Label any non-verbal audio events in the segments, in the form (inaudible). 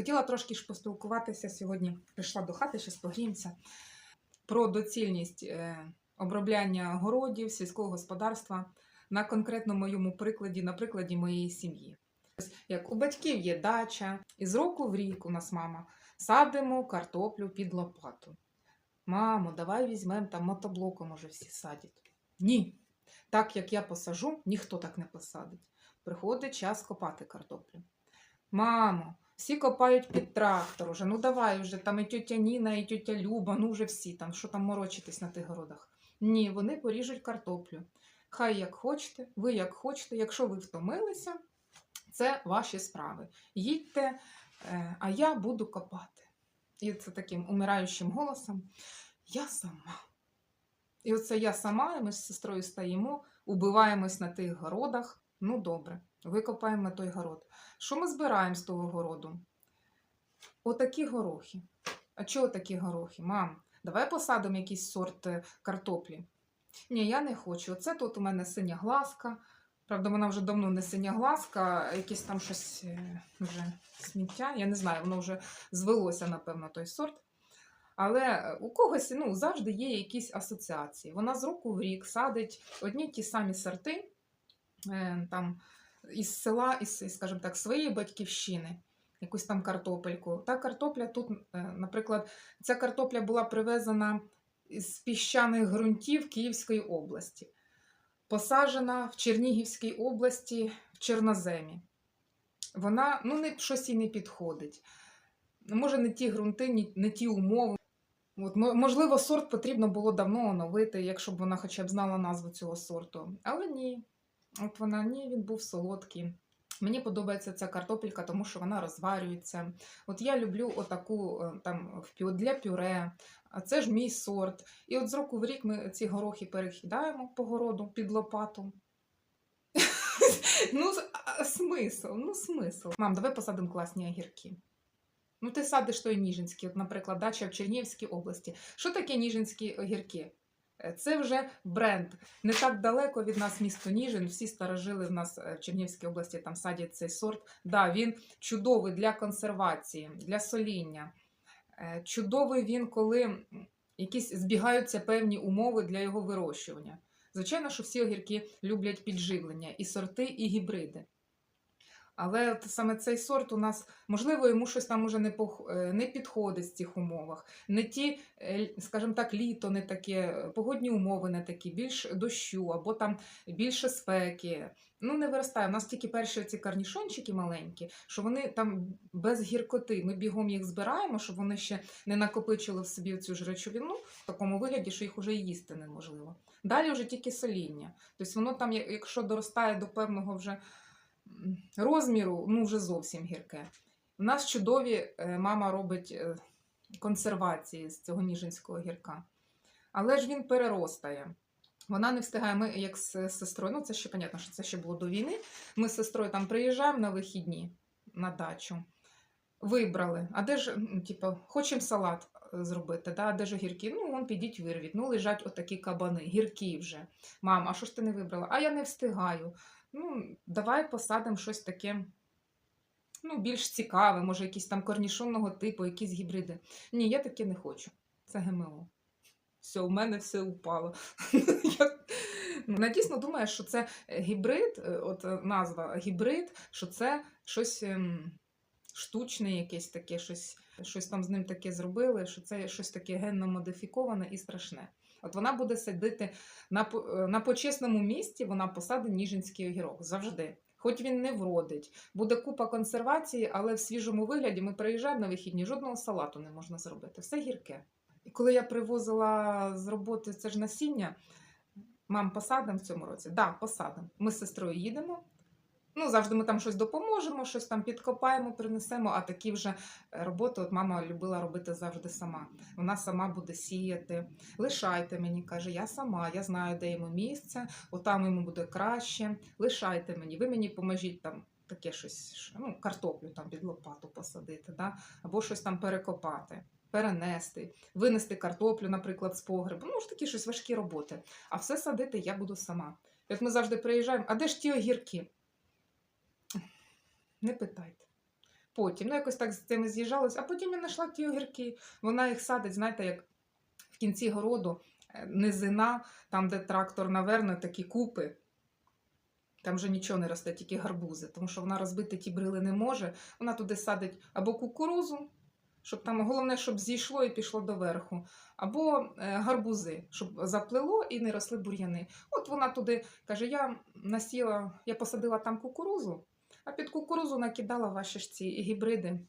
Хотіла трошки ж поспілкуватися сьогодні. Прийшла до хати, щось погріємося. Про доцільність е, обробляння городів, сільського господарства на конкретно моєму прикладі, на прикладі моєї сім'ї. Як у батьків є дача, і з року в рік у нас мама садимо картоплю під лопату. Мамо, давай візьмемо там мотоблоком, може всі садять. Ні. Так як я посажу, ніхто так не посадить. Приходить час копати картоплю. Мамо, всі копають під трактор уже. Ну давай вже там і тьотя Ніна, і тьотя Люба, ну вже всі там, що там морочитись на тих городах. Ні, вони поріжуть картоплю. Хай як хочете, ви як хочете, якщо ви втомилися, це ваші справи. Їдьте, е, а я буду копати. І це таким умираючим голосом. Я сама. І оце я сама, і ми з сестрою стоїмо, убиваємось на тих городах. Ну, добре, викопаємо той город. Що ми збираємо з того городу? Отакі горохи. А чого такі горохи? Мам, давай посадимо якийсь сорт е, картоплі. Ні, я не хочу. Оце тут у мене синя глазка. Правда, вона вже давно не синя глазка, якесь там щось е, вже сміття. Я не знаю, воно вже звелося, напевно, той сорт. Але е, у когось ну, завжди є якісь асоціації. Вона з року в рік садить одні ті самі сорти там, із села, із, скажімо так, своєї батьківщини, якусь там картопельку. Та картопля тут, е, наприклад, ця картопля була привезена з піщаних ґрунтів Київської області, посаджена в Чернігівській області в Чорноземі. Вона ну, не, щось їй не підходить. Може, не ті ґрунти, не ті умови. От, можливо, сорт потрібно було давно оновити, якщо б вона хоча б знала назву цього сорту. Але ні. От вона ні, він був солодкий. Мені подобається ця картопелька, тому що вона розварюється. От я люблю отаку е, там для пюре, це ж мій сорт. І от з року в рік ми ці горохи перекидаємо по городу під лопату. (laughs) Ну, смисл, ну смисл. Мам, давай посадимо класні огірки. Ну, ти садиш той Ніжинський, от, наприклад, дача в Чернігівській області. Що таке Ніжинські огірки? Е, Це вже бренд. Не так далеко від нас місто Ніжин. Всі старожили в нас е, в Чернігівській області там садять цей сорт. Да, він чудовий для консервації, для соління. Е, Чудовий він, коли якісь збігаються певні умови для його вирощування. Звичайно, що всі огірки люблять підживлення, і сорти, і гібриди. Але от саме цей сорт у нас, можливо, йому щось там уже не, пох... е, не підходить в цих умовах. Не ті, е, скажімо так, літо не таке, е, погодні умови не такі, більш дощу або там більше спеки. Ну, не виростає. У нас тільки перші ці карнішончики маленькі, що вони там без гіркоти. Ми бігом їх збираємо, щоб вони ще не накопичили в собі цю ж речовину в такому вигляді, що їх уже їсти неможливо. Далі вже тільки соління. Тобто воно там, якщо доростає до певного вже розміру, ну вже зовсім гірке. У нас чудові е, мама робить е, консервації з цього ніжинського гірка. Але ж він переростає. Вона не встигає. Ми, як з сестрою, ну це ще понятно, що це ще було до війни. Ми з сестрою там приїжджаємо на вихідні на дачу. Вибрали. А де ж, ну, типу, хочемо салат е, зробити, да? а де ж огірки? Ну, вон підіть вирвіть. Ну, лежать отакі кабани, гіркі вже. Мам, а що ж ти не вибрала? А я не встигаю. Ну, давай посадимо щось таке. Ну, більш цікаве, може, якісь там корнішонного типу, якісь гібриди. Ні, я таке не хочу. Це ГМО. Все, у мене все упало. (laughs) Ну, вона дійсно думає, що це гібрид, е, от е, назва гібрид, що це щось ем, штучне, якесь таке, щось, щось там з ним таке зробили, що це щось таке генно модифіковане і страшне. От вона буде сидіти на, е, на почесному місці, вона посадить ніжинський огірок завжди. Хоч він не вродить, буде купа консервації, але в свіжому вигляді ми приїжджаємо на вихідні, жодного салату не можна зробити. Все гірке. І коли я привозила з роботи це ж насіння, мам, посадимо в цьому році? Так, да, посадимо. Ми з сестрою їдемо. Ну, завжди ми там щось допоможемо, щось там підкопаємо, принесемо, а такі вже е, роботи от мама любила робити завжди сама. Вона сама буде сіяти. Лишайте мені, каже, я сама, я знаю, де йому місце, отам йому буде краще. Лишайте мені, ви мені поможіть там таке щось, ну, картоплю там під лопату посадити, да? або щось там перекопати. Перенести, винести картоплю, наприклад, з погребу. Ну, ж такі щось важкі роботи. А все садити я буду сама. Як ми завжди приїжджаємо, а де ж ті огірки? Не питайте. Потім, ну якось так з цими з'їжджалось, а потім я знайшла ті огірки. Вона їх садить, знаєте, як в кінці городу е, низина, там, де трактор наверне, такі купи. Там вже нічого не росте, тільки гарбузи, тому що вона розбити ті брили не може. Вона туди садить або кукурузу, щоб там головне, щоб зійшло і пішло доверху, або е, гарбузи, щоб заплило і не росли бур'яни. От вона туди каже: я насіла, я посадила там кукурузу, а під кукурузу накидала ваші ж ці гібриди.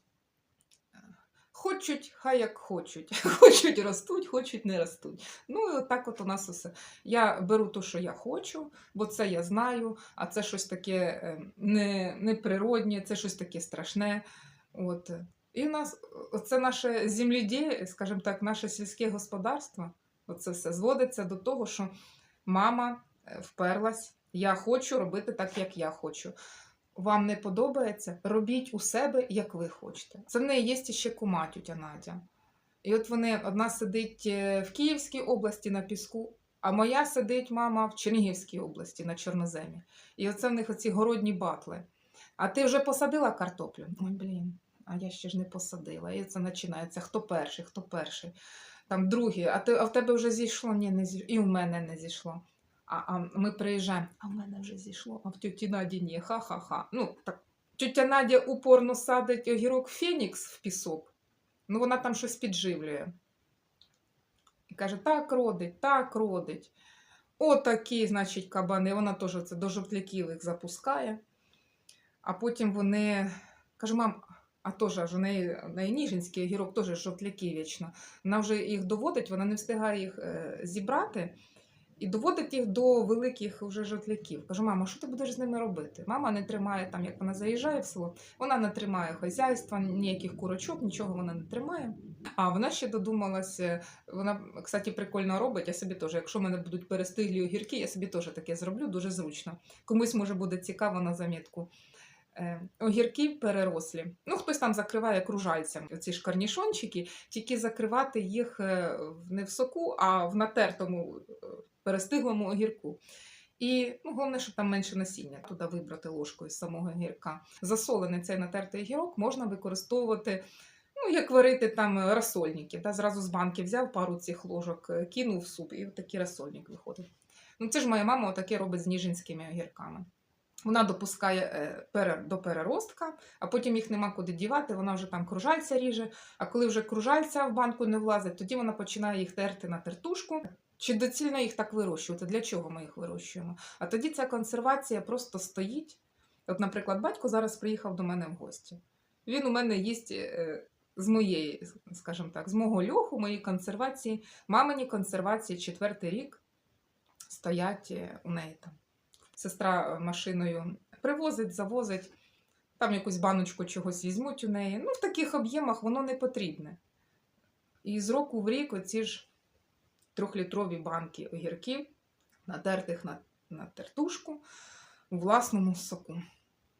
Хочуть, хай як хочуть. (laughs) Хочуть ростуть, хочуть не ростуть. Ну і отак от у нас усе. Я беру те, що я хочу, бо це я знаю, а це щось таке е, не, неприроднє, це щось таке страшне. От. І у нас це наше землідє, скажімо так, наше сільське господарство. Оце все зводиться до того, що мама е, вперлась, я хочу робити так, як я хочу. Вам не подобається, робіть у себе, як ви хочете. Це в неї є ще кума тютя Надя. І от вони одна сидить е, в Київській області на піску, а моя сидить мама в Чернігівській області на чорноземі. І оце в них оці городні батли. А ти вже посадила картоплю? Ой, блін, а я ще ж не посадила. І це починається: хто перший, хто перший. Там другий, а ти а в тебе вже зійшло? Ні, не зійшло. І в мене не зійшло. А, а ми приїжджаємо, а в мене вже зійшло, а в тьоті Наді ні, ха-ха-ха. Ну, так, тьотя Надя упорно садить огірок Фенікс в пісок, ну вона там щось підживлює. І каже, так родить, так родить. Отакі, значить, кабани. Вона теж це до жовтляків їх запускає. А потім вони. Каже, мам, а теж у неї Ніжинський огірок теж жовтляки вічно. Вона вже їх доводить, вона не встигає їх е, зібрати і доводить їх до великих вже жовтляків. Кажу, мама, що ти будеш з ними робити? Мама не тримає там, як вона заїжджає в село, вона не тримає хазяйства, ніяких курочок, нічого вона не тримає. А вона ще додумалася, вона, кстати, прикольно робить. Я собі теж, якщо в мене будуть перестиглі огірки, я собі теж таке зроблю, дуже зручно. Комусь може буде цікаво на замітку. Е, огірки перерослі. Ну, хтось там закриває кружальцям ці ж карнішончики, тільки закривати їх е, не в соку, а в натертому е, перестиглому огірку. І ну, головне, щоб там менше насіння туди вибрати ложкою з самого огірка. Засолений цей натертий огірок можна використовувати, ну, як варити там розсольники. Да? Зразу з банки взяв пару цих ложок, кинув в суп, і такий розсольник виходить. Ну, це ж моя мама отаке робить з ніжинськими огірками. Вона допускає е, до переростка, а потім їх нема куди дівати, вона вже там кружальця ріже. А коли вже кружальця в банку не влазить, тоді вона починає їх терти на тертушку. Чи доцільно їх так вирощувати? Для чого ми їх вирощуємо? А тоді ця консервація просто стоїть. От, наприклад, батько зараз приїхав до мене в гості. Він у мене їсть е, з моєї, скажімо так, з мого льоху, моєї консервації, мамині консервації четвертий рік стоять е, у неї там. Сестра машиною привозить, завозить, там якусь баночку чогось візьмуть у неї. Ну, в таких об'ємах воно не потрібне. І з року в рік оці ж трьохлітрові банки огірків, надертих на, на тертушку у власному соку.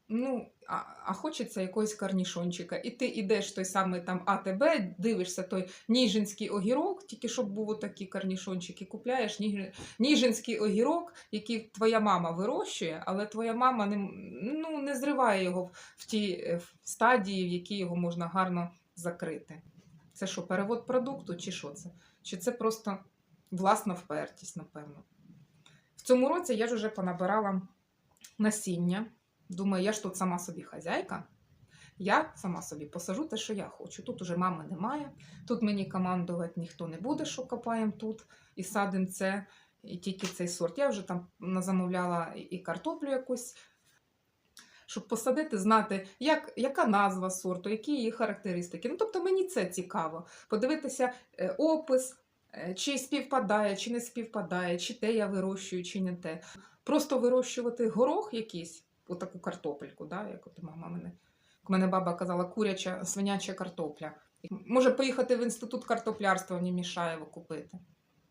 Ну, а, а хочеться якогось карнішончика. І ти йдеш той самий там АТБ, дивишся той ніжинський огірок, тільки щоб був такий карнішончик, і купляєш ніж- ніжинський огірок, який твоя мама вирощує, але твоя мама не, ну, не зриває його в тій е, стадії, в якій його можна гарно закрити. Це що, перевод продукту, чи що це? Чи це просто власна впертість, напевно. В цьому році я ж уже понабирала насіння. Думаю, я ж тут сама собі хазяйка. Я сама собі посажу те, що я хочу. Тут уже мами немає. Тут мені командувати ніхто не буде, що копаємо тут і садимо це, і тільки цей сорт. Я вже там замовляла і- картоплю якусь, щоб посадити, знати, як, яка назва сорту, які її характеристики. Ну, тобто мені це цікаво. Подивитися е, опис, е, чи співпадає, чи не співпадає, чи те я вирощую, чи не те. Просто вирощувати горох якийсь, отаку картопельку, да, як от мама мене. як мене баба казала, куряча, свиняча картопля. Може поїхати в інститут картоплярства в Німішаєво купити.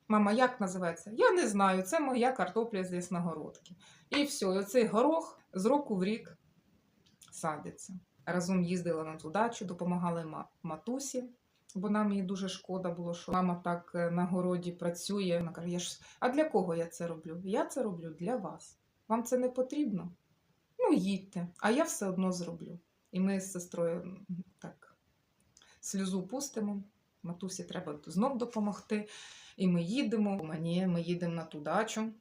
Мама, як називається? Я не знаю, це моя картопля з Ясногородки. І все, і оцей горох з року в рік садиться. Разом їздила на ту дачу, допомагали матусі, бо нам їй дуже шкода було, що мама так е, на городі працює. Вона каже: я ж а для кого я це роблю? Я це роблю для вас. Вам це не потрібно? Ну, їдьте, а я все одно зроблю. І ми з сестрою так сльозу пустимо. Матусі треба знов допомогти. І ми їдемо. Мені ми їдемо на ту дачу.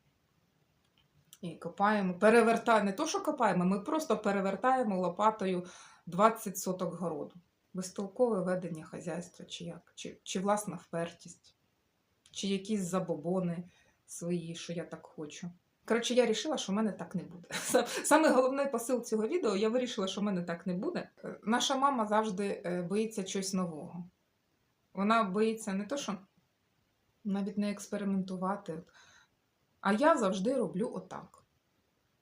І копаємо, перевертаємо, не то, що копаємо, ми просто перевертаємо лопатою 20 соток городу. Безтолкове ведення хазяйства, чи як, чи, чи власна впертість, чи якісь забобони свої, що я так хочу. Коротше, я вирішила, що в мене так не буде. (laughs) Саме головний посил цього відео, я вирішила, що в мене так не буде. Е, Наша мама завжди е, боїться чогось нового. Вона боїться не то, що навіть не експериментувати. А я завжди роблю отак.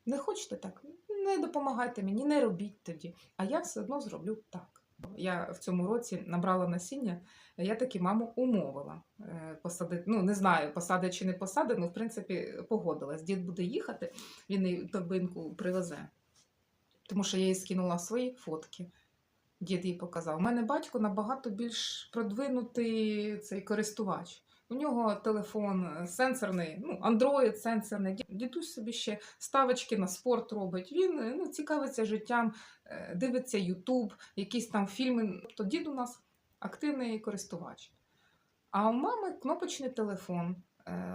Не хочете так? Не допомагайте мені, не робіть тоді. А я все одно зроблю так. Я в цьому році набрала насіння, я таки маму умовила е, посадити. Ну, не знаю, посадить чи не посадить, але в принципі, погодилась. Дід буде їхати, він і торбинку привезе. Тому що я їй скинула свої фотки. Дід їй показав. У мене батько набагато більш продвинутий цей користувач. У нього телефон е, сенсорний, ну, Android сенсорний. Дідусь собі ще ставочки на спорт робить. Він е, ну, цікавиться життям, е, дивиться Ютуб, якісь там фільми. Тобто дід у нас активний користувач. А у мами кнопочний телефон.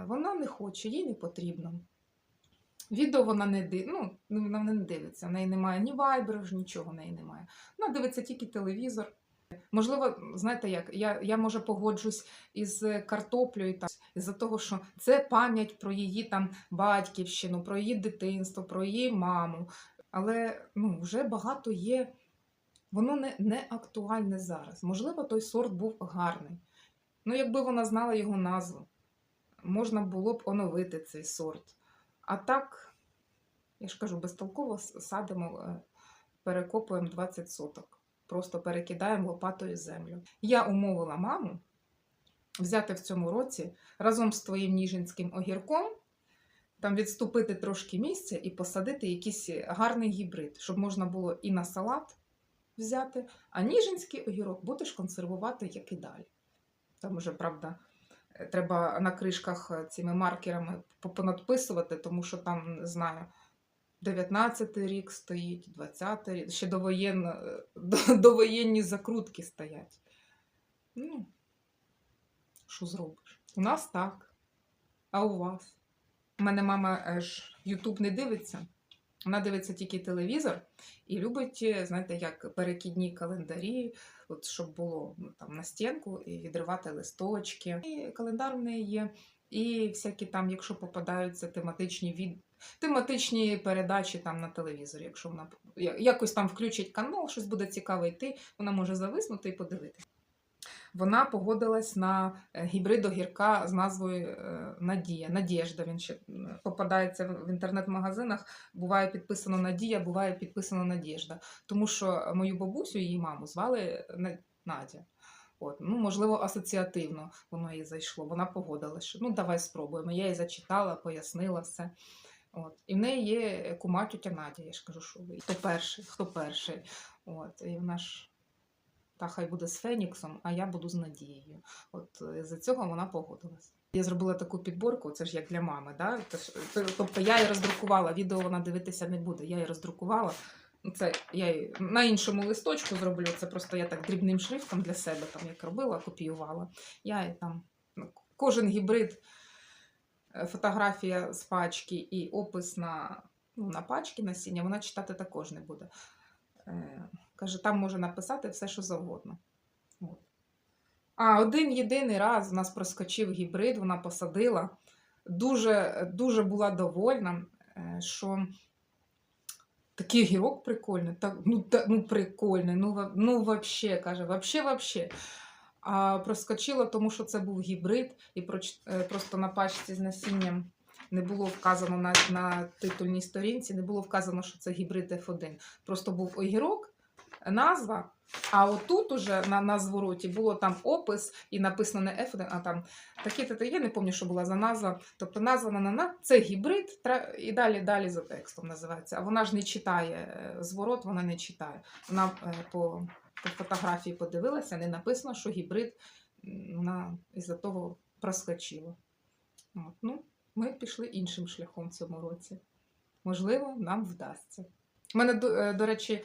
Вона не хоче, їй не потрібно. Відео вона не ну, вона не дивиться. В неї немає ні вайберу, нічого в неї немає. Вона дивиться тільки телевізор. Можливо, знаєте як, я, я може погоджусь із картоплею та із-за того, що це пам'ять про її там батьківщину, про її дитинство, про її маму. Але ну, вже багато є, воно не, не актуальне зараз. Можливо, той сорт був гарний. Ну, якби вона знала його назву, можна було б оновити цей сорт. А так, я ж кажу, безтолково садимо, е, перекопуємо 20 соток просто перекидаємо лопатою землю. Я умовила маму взяти в цьому році разом з твоїм ніжинським огірком, там відступити трошки місця і посадити якийсь гарний гібрид, щоб можна було і на салат взяти, а ніжинський огірок будеш консервувати як і далі. Там уже, правда, треба на кришках цими маркерами понадписувати, тому що там, не знаю. 19 рік стоїть, 20 й рік, ще (laughs) довоєнні закрутки стоять. Ну, що зробиш? У нас так. А у вас? У мене мама е, аж Ютуб не дивиться. Вона дивиться тільки телевізор і любить, е, знаєте, як перекідні календарі, от щоб було ну, там на стінку і відривати листочки. І календар в неї є і всякі там, якщо попадаються тематичні від... тематичні передачі там на телевізорі, якщо вона якось там включить канал, щось буде цікаве йти, вона може зависнути і подивитися. Вона погодилась на е, гібрид огірка з назвою е, Надія. Надєжда. Він ще попадається в інтернет-магазинах. Буває підписано Надія, буває підписано Надєжда. Тому що мою бабусю, її маму, звали Надя. От, ну, можливо, асоціативно воно їй зайшло. Вона погодилась, що ну давай спробуємо. Я їй зачитала, пояснила все. От. І в неї є кума тютя Надя. Я ж кажу, що ви хто перший, хто перший. От. І вона ж та хай буде з Феніксом, а я буду з Надією. От е, за цього вона погодилась. Я зробила таку підборку, це ж як для мами. Да? Е, Тобто я її роздрукувала, відео вона дивитися не буде. Я її роздрукувала. Це я на іншому листочку зроблю. Це просто я так дрібним шрифтом для себе там як робила, копіювала. Я там ну, кожен гібрид, е, фотографія з пачки і опис на, ну, на пачки насіння, вона читати також не буде. Е, Каже, там може написати все, що завгодно. От. А один єдиний раз у нас проскочив гібрид, вона посадила. Дуже, дуже була довольна, е, що такий гірок прикольний, так, ну, та, ну прикольний, ну, ну вообще, каже, вообще, вообще. А проскочила, тому що це був гібрид, і проч- е, просто на пачці з насінням не було вказано на, на титульній сторінці, не було вказано, що це гібрид F1. Просто був огірок, назва. А отут уже на, на звороті було там опис і написано не F1, а там такі та я не пам'ятаю, що була за назва. Тобто назва на, на, це гібрид, і далі далі за текстом називається. А вона ж не читає е, зворот, вона не читає. Вона е, по, по фотографії подивилася, не написано, що гібрид вона із-за того проскочила. От, ну, ми пішли іншим шляхом в цьому році. Можливо, нам вдасться. У мене, до, е, до речі,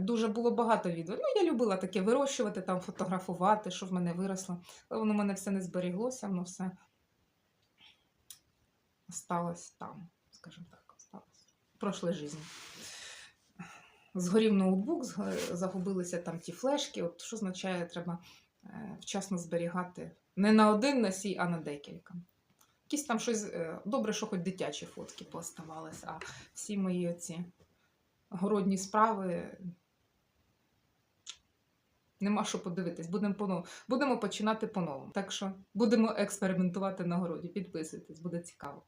Дуже було багато відео. Ну, я любила таке вирощувати, там, фотографувати, що в мене виросло. Але воно в мене все не зберіглося, воно все осталось там, скажімо так, осталось. В прошлій житті. Згорів ноутбук, загубилися там ті флешки. От що означає, треба е, вчасно зберігати не на один носій, а на декілька. Якісь там щось е, добре, що хоч дитячі фотки пооставались, а всі мої оці городні справи. Нема що подивитись, будемо по будемо починати по-новому. Так що будемо експериментувати на городі. Підписуйтесь, буде цікаво.